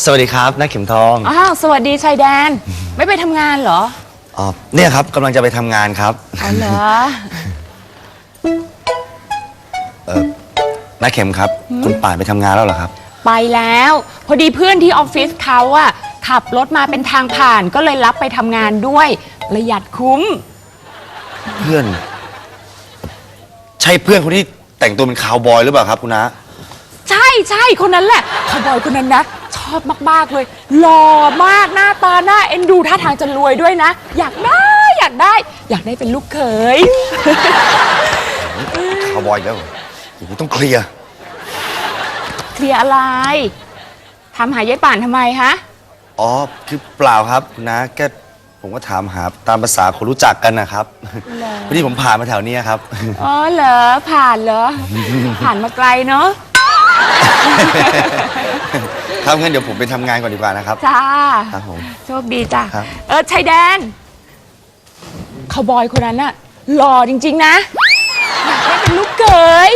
สวัสดีครับนักเข็มทองอ้าวสวัสดีชายแดน ไม่ไปทำงานเหรออ๋อเนี่ยครับกำลังจะไปทำงานครับอ๋อเหรอนักเข็มครับ คุณป่านไปทำงานแล้วเหรอครับ ไปแล้ว พอดีเพื่อนที่ออฟฟิศเขาอะขับรถมาเป็นทางผ่านก็เลยรับไปทำงานด้วยประหยัดคุ้ม เพื่อน ใช่เพื่อนคนที่แต่งตัวเป็นคาวบอยหรือเปล่าครับคุณนะ ใช่ใช่คนนั้นแหละขบอยคนนั้นนะช อบมากๆเลยหล่อมากหน้าตาหน้าเอ็นดูท่าทางจะรวยด้วยนะ อยากได้อยากได้ อยากได้เป็นลูกเขย คาวบอยอีกแล้วเหรออย่างนี้ต้องเคลียร์เคลียร์อะไรทำหายายป่านทำไมฮะ อ๋อคือเปล่าครับคุณนะแค่ผมก็ถามหาตามภาษาคนรู้จักกันนะครับเหรอพอดีผมผ่านมาแถวเนี้ยครับ อ๋อเหรอผ่านเหรอ ผ่านมาไกลเนาะ ครับงั้นเดี๋ยวผมไปทำงานก่อนดีกว่านะครับ จ้า ครับผมโชคดีจ้ะ ครับ เออชายแดนคาวบอยคนนั้นน่ะหล่อจริง ๆ นะอยากได้เป็นลูกเขย